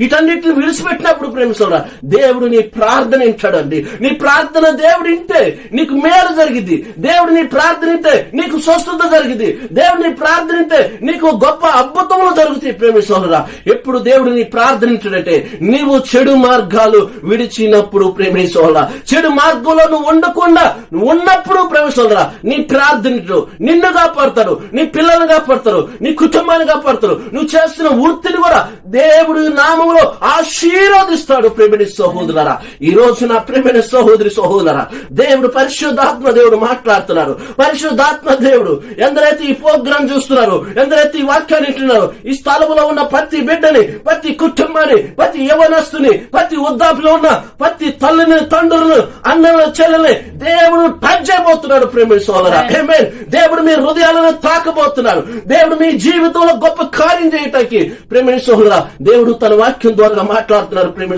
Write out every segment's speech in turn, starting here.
ఇటన్నిటిని విడిచిపెట్టినప్పుడు ప్రేమిస్తున్నా దేవుడు నీ ప్రార్థన ఇంటాడండి నీ ప్రార్థన దేవుడు ఇంటే నీకు మేలు జరిగింది దేవుడు నీ ప్రార్థన ఇంటే నీకు స్వస్థత జరిగింది దేవుడు నీ ప్రార్థన ఇంటే నీకు గొప్ప అద్భుతములు జరుగుతాయి ప్రేమిస్తున్నా ఎప్పుడు దేవుడు నీ ప్రార్థన వింటాడంటే నీవు చెడు మార్గాలు విడిచినప్పుడు ప్రేమిస్తున్నా చెడు మార్గంలో నువ్వు ఉండకుండా నువ్వు ఉన్నప్పుడు ప్రేమిస్తున్నా నీ ప్రార్థన నిన్ను కాపాడతాడు. నీ పిల్లలు కాపాడతారు నీ కుటుంబాన్ని కాపాడతారు నువ్వు చేస్తున్న వృత్తిని కూడా దేవుడు నామములో ఆశీర్వదిస్తాడు ప్రేమిని సహోదరులరా. ఈ రోజు నా ప్రేమిని సహోదరి సహోదరా దేవుడు పరిశుద్ధాత్మ దేవుడు మాట్లాడుతున్నారు. పరిశుద్ధాత్మ దేవుడు ఎందరైతే ఈ ప్రోగ్రాం చూస్తున్నారు ఎందరైతే ఈ వాక్యాన్ని వింటున్నారు ఈ స్థలంలో ఉన్న ప్రతి బిడ్డని ప్రతి కుటుంబాన్ని ప్రతి యవనస్తుని ప్రతి వృద్ధాపులో ఉన్న ప్రతి తల్లిని తండ్రులను అన్నల చెల్లెల్ని దేవుడు టచ్ చేయబోతున్నాడు ప్రేమ సోదరా. దేవుడు మీ హృదయాలను తాకబోతున్నారు దేవుడు మీ జీవితంలో గొప్ప కార్యం చేయటానికి ప్రేమ సోదరా దేవుడు తన వాక్యం ద్వారా మాట్లాడుతున్నారు ప్రేమ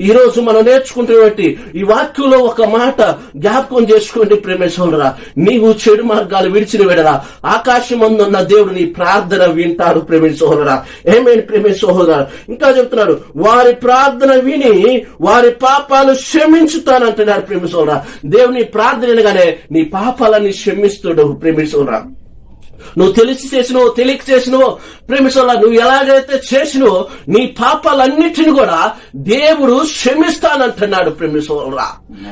ఈ రోజు మనం నేర్చుకుంటున్నటువంటి ఈ వాక్యంలో ఒక మాట జ్ఞాపకం చేసుకోండి ప్రేమేశ్వరరా నీవు చెడు మార్గాలు విడిచిన విడరా ఆకాశం అందున్న దేవుడు నీ ప్రార్థన వింటాడు ప్రేమేశ్వరరా సోదరా. ఏమేమి ప్రేమేశ్వరరా ఇంకా చెప్తున్నాడు వారి ప్రార్థన విని వారి పాపాలు క్షమించుతానంటున్నాడు ప్రేమ సోదరా. దేవుని ప్రార్థన నీ పాపాలని క్షమిస్తుడు ప్రేమేశ్వరరా నువ్వు తెలిసి చేసినవో తెలియక చేసినవో ప్రేమిసోలా నువ్వు ఎలాగైతే చేసినవో నీ పాపాలన్నిటిని కూడా దేవుడు క్షమిస్తానంటున్నాడు ప్రేమిసోలరా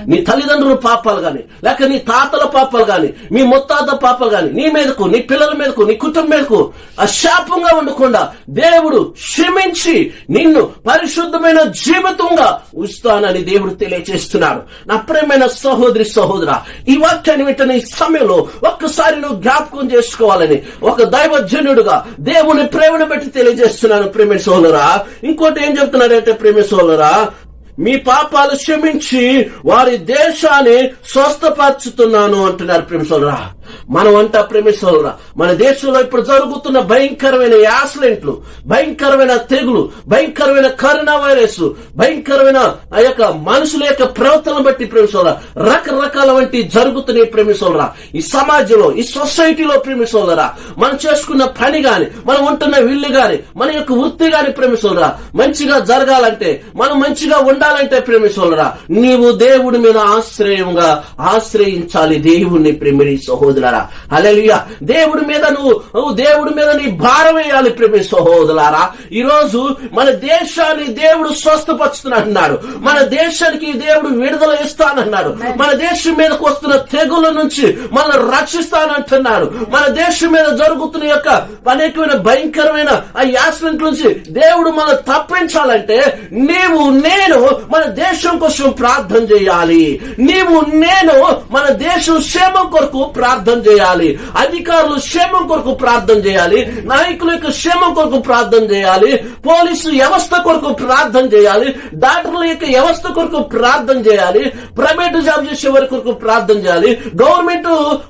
నీ తల్లిదండ్రుల పాపాలు గాని లేక నీ తాతల పాపాలు గాని మీ ముత్తాత పాపాలు గాని నీ మీదకు నీ పిల్లల మీదకు నీ కుటుంబం మీదకు అశాపంగా ఉండకుండా దేవుడు క్షమించి నిన్ను పరిశుద్ధమైన జీవితంగా ఉంచుతానని దేవుడు తెలియజేస్తున్నాడు నా ప్రేమైన సహోదరి సహోదర ఈ వాక్యాన్ని వింటున్న ఈ సమయంలో ఒక్కసారి నువ్వు జ్ఞాపకం కావాలని ఒక దైవజనుడుగా దేవుని ప్రేమను బట్టి తెలియజేస్తున్నాను ప్రేమ సోలరా ఇంకోటి ఏం చెప్తున్నాడంటే ప్రేమ సోలరా మీ పాపాలు క్షమించి వారి దేశాన్ని స్వస్థపరుచుతున్నాను అంటున్నారు ప్రేమిసోలరా మనం అంట ప్రేమిసోలరా మన దేశంలో ఇప్పుడు జరుగుతున్న భయంకరమైన యాక్సిడెంట్లు భయంకరమైన తెగులు భయంకరమైన కరోనా వైరస్ భయంకరమైన ఆ యొక్క మనుషుల యొక్క ప్రవర్తన బట్టి ప్రేమిసోలరా రకరకాల వంటి జరుగుతున్నాయి ప్రేమిసోలరా ఈ సమాజంలో ఈ సొసైటీలో ప్రేమిసోలరా మనం చేసుకున్న పని గాని మనం ఉంటున్న విల్లు గాని మన యొక్క వృత్తి గాని ప్రేమిసోలరా మంచిగా జరగాలంటే మనం మంచిగా ఉండాలి ఉండాలంటే ప్రేమిసోలరా నీవు దేవుడి మీద ఆశ్రయంగా ఆశ్రయించాలి దేవుణ్ణి ప్రేమిడి సహోదరులారా. హల్లెలూయా. దేవుడి మీద నువ్వు దేవుడి మీద నీ భారం వేయాలి ప్రేమి సహోదరులారా. ఈరోజు మన దేశాన్ని దేవుడు స్వస్థపరుచుతున్నాడు మన దేశానికి దేవుడు విడుదల ఇస్తానన్నాడు. మన దేశం మీదకు వస్తున్న తెగుల నుంచి మనల్ని రక్షిస్తానంటున్నాడు. మన దేశం మీద జరుగుతున్న యొక్క అనేకమైన భయంకరమైన ఆ యాక్సిడెంట్ నుంచి దేవుడు మనం తప్పించాలంటే నీవు నేను మన దేశం కోసం ప్రార్థన చేయాలి. నీవు నేను మన దేశం క్షేమం కొరకు ప్రార్థన చేయాలి. అధికారులు క్షేమం కొరకు ప్రార్థన చేయాలి. నాయకుల యొక్క క్షేమం కొరకు ప్రార్థన చేయాలి. పోలీసు వ్యవస్థ కొరకు ప్రార్థన చేయాలి. డాక్టర్ల యొక్క వ్యవస్థ కొరకు ప్రార్థన చేయాలి. ప్రైవేట్ జాబ్ చేసే వారి కొరకు ప్రార్థన చేయాలి. గవర్నమెంట్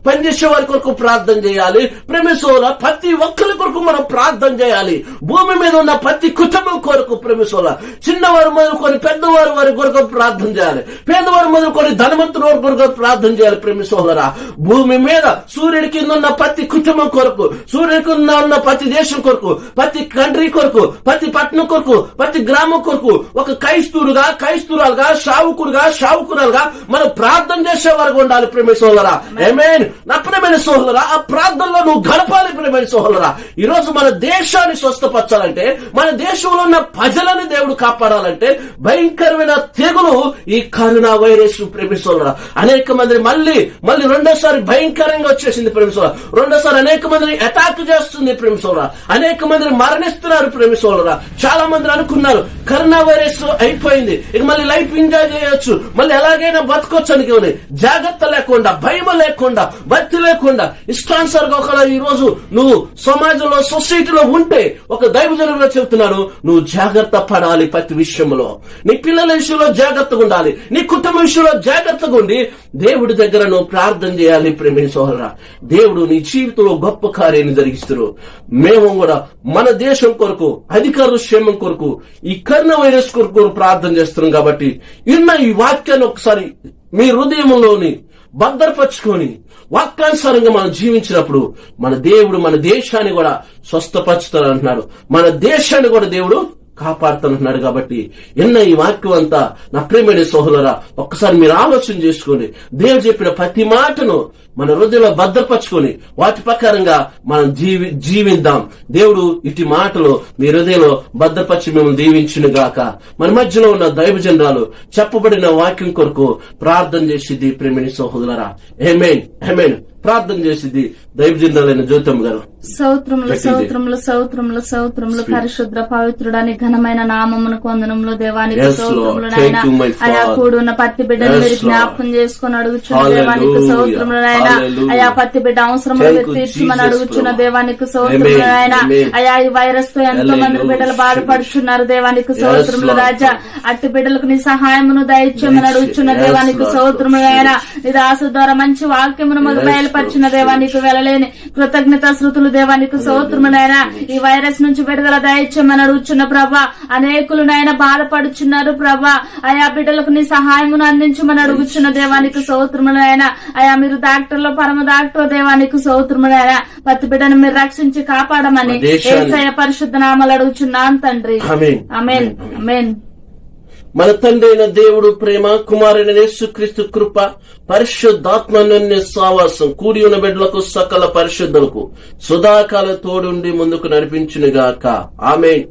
పనిచేసే వారి కొరకు ప్రార్థన చేయాలి. ప్రేమిసోల ప్రతి ఒక్కరి కొరకు మనం ప్రార్థన చేయాలి. భూమి మీద ఉన్న ప్రతి కుటుంబం కొరకు ప్రేమిసోల. చిన్నవారు మొదలుకొని పెద్దవారు వారి కొరకు ప్రార్థన చేయాలి. పేదవారు మొదలుకొని ధనవంతుల వారి కొరకు ప్రార్థన చేయాలి ప్రేమిసోలరా భూమి మీద సూర్యుడి కింద ఉన్న ప్రతి కుటుంబం కొరకు సూర్యుడి కింద ఉన్న ప్రతి దేశం కొరకు ప్రతి కంట్రీ కొరకు ప్రతి పట్టణం కొరకు ప్రతి గ్రామం కొరకు ఒక క్రైస్తవుడుగా క్రైస్తురాలుగా షావుకుడుగా షావుకురాలుగా మనం ప్రార్థన చేసే వరకు ఉండాలి ప్రేమ సోదరా ఏమేన్ నా ప్రేమైన సోదరా ఆ ప్రార్థనలో నువ్వు గడపాలి ప్రేమైన సోదరా ఈ రోజు మన దేశాన్ని స్వస్థపరచాలంటే మన దేశంలో ఉన్న ప్రజలని దేవుడు కాపాడాలంటే భయంకరమైన తెగులు ఈ కరోనా వైరస్ ప్రేమ అనేక మంది మళ్ళీ మళ్ళీ రెండోసారి భయంకరంగా వచ్చేసింది ప్రేమ రెండోసారి అనేక మందిని అటాక్ చేస్తుంది ప్రేమ అనేక మందిని మరణిస్తున్నారు ప్రేమ చాలా మంది అనుకున్నారు కరోనా వైరస్ అయిపోయింది. ఇక మళ్ళీ లైఫ్ ఎంజాయ్ చేయొచ్చు. మళ్ళీ ఎలాగైనా బతకొచ్చు అని జాగ్రత్త లేకుండా భయం లేకుండా భక్తి లేకుండా ఇష్టానుసారంగా ఒక ఈ రోజు నువ్వు సమాజంలో సొసైటీలో ఉంటే ఒక దైవజనుగా చెబుతున్నాను నువ్వు జాగ్రత్త పడాలి ప్రతి విషయంలో. నీ పిల్లల విషయంలో జాగ్రత్తగా ఉండాలి. నీ కుటుంబ విషయంలో జాగ్రత్తగా ఉండి దేవుడి దగ్గర నువ్వు ప్రార్థన చేయాలి ప్రేమ సోహరా దేవుడు నీ జీవితంలో గొప్ప కార్యాన్ని జరిగిస్తారు. మేము కూడా మన దేశం కొరకు అధికారుల క్షేమం కొరకు ఈ కరోనా వైరస్ కొరకు ప్రార్థన చేస్తున్నాం కాబట్టి ఇన్న ఈ వాక్యాన్ని ఒకసారి మీ హృదయంలోని భద్రపరుచుకొని వాక్యానుసారంగా మనం జీవించినప్పుడు మన దేవుడు మన దేశాన్ని కూడా స్వస్థపరుచుతారు అంటున్నాడు. మన దేశాన్ని కూడా దేవుడు కాపాడుతున్నాడు కాబట్టి ఎన్న ఈ వాక్యం అంతా నా ప్రియమైన సోదరా ఒక్కసారి మీరు ఆలోచన చేసుకోండి. దేవుడు చెప్పిన ప్రతి మాటను మన హృదయంలో భద్రపరచుకొని వాటి ప్రకారంగా మనం జీవి జీవిద్దాం దేవుడు ఇటు మాటలు మీ హృదయంలో భద్రపరిచి మేము దీవించును గాక. మన మధ్యలో ఉన్న దైవజనరాలు చెప్పబడిన వాక్యం కొరకు ప్రార్థన చేసిద్ది ప్రేమిణి సహోదరా ఏమేన్ ఏమేన్ ప్రార్థన చేసిద్ది దైవజనరాలైన జ్యోతం గారు సౌత్రములు. సౌత్రములు సౌత్రములు సౌత్రములు పరిశుద్ర పవిత్రుడని ఘనమైన నామమునకు వందనములు దేవానికి. సౌత్రములు అయా. కూడున్న పత్తి బిడ్డను మీరు. జ్ఞాపకం చేసుకుని అడుగుచున్న. దేవానికి సౌత్రములు Hallelujah. అయా పత్తి బిడ్డ అవసరములు తీర్చమని అడుగుచున్న. దేవానికి సౌత్రములు Amen. అయా ఈ వైరస్తో ఎంతో మంది. బిడ్డలు బాధపడుచున్నారు దేవానికి సౌత్రములు. రాజా అట్టి బిడ్డలకు నీ సహాయమును దయచేయమని అడుగుచున్న దేవానికి Lord. నీ దాసు ద్వారా మంచి వాక్యమును మాకు బయలుపరిచిన Lord. దేవానికి వెళ్ళలేని కృతజ్ఞత శృతులు దేవానికి సోత్రమునైనా ఈ వైరస్ నుంచి విడుదల దయచేయమని అడుగుచున్న ప్రభా అనేకులు నాయన బాధపడుచున్నారు ప్రభా. ఆయా బిడ్డలకు నీ సహాయమును అందించమని అడుగుచున్న దేవానికి సౌత్రములైనా అయా మీరు డాక్టర్లో పరమ డాక్టర్ దేవానికి సౌత్రములైనా ప్రతి బిడ్డను మీరు రక్షించి కాపాడమని పరిశుద్ధ నామాలు అడుగుచున్నాను తండ్రి. అమేన్ అమేన్ మన తండ్రి అయిన దేవుడు ప్రేమ కుమారుని యేసుక్రీస్తు కృప పరిశుద్ధాత్మన్య సావాసం కూడి ఉన్న బిడ్డలకు సకల పరిశుద్ధులకు సుధాకాల తోడుండి ముందుకు నడిపించునుగాక. ఆమేన్.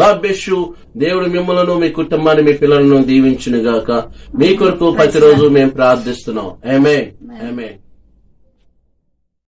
God bless you. దేవుడు మిమ్మలను మీ కుటుంబాన్ని మీ పిల్లలను దీవించునుగాక. మీ కొరకు ప్రతిరోజు మేము ప్రార్థిస్తున్నాం. Amen amen.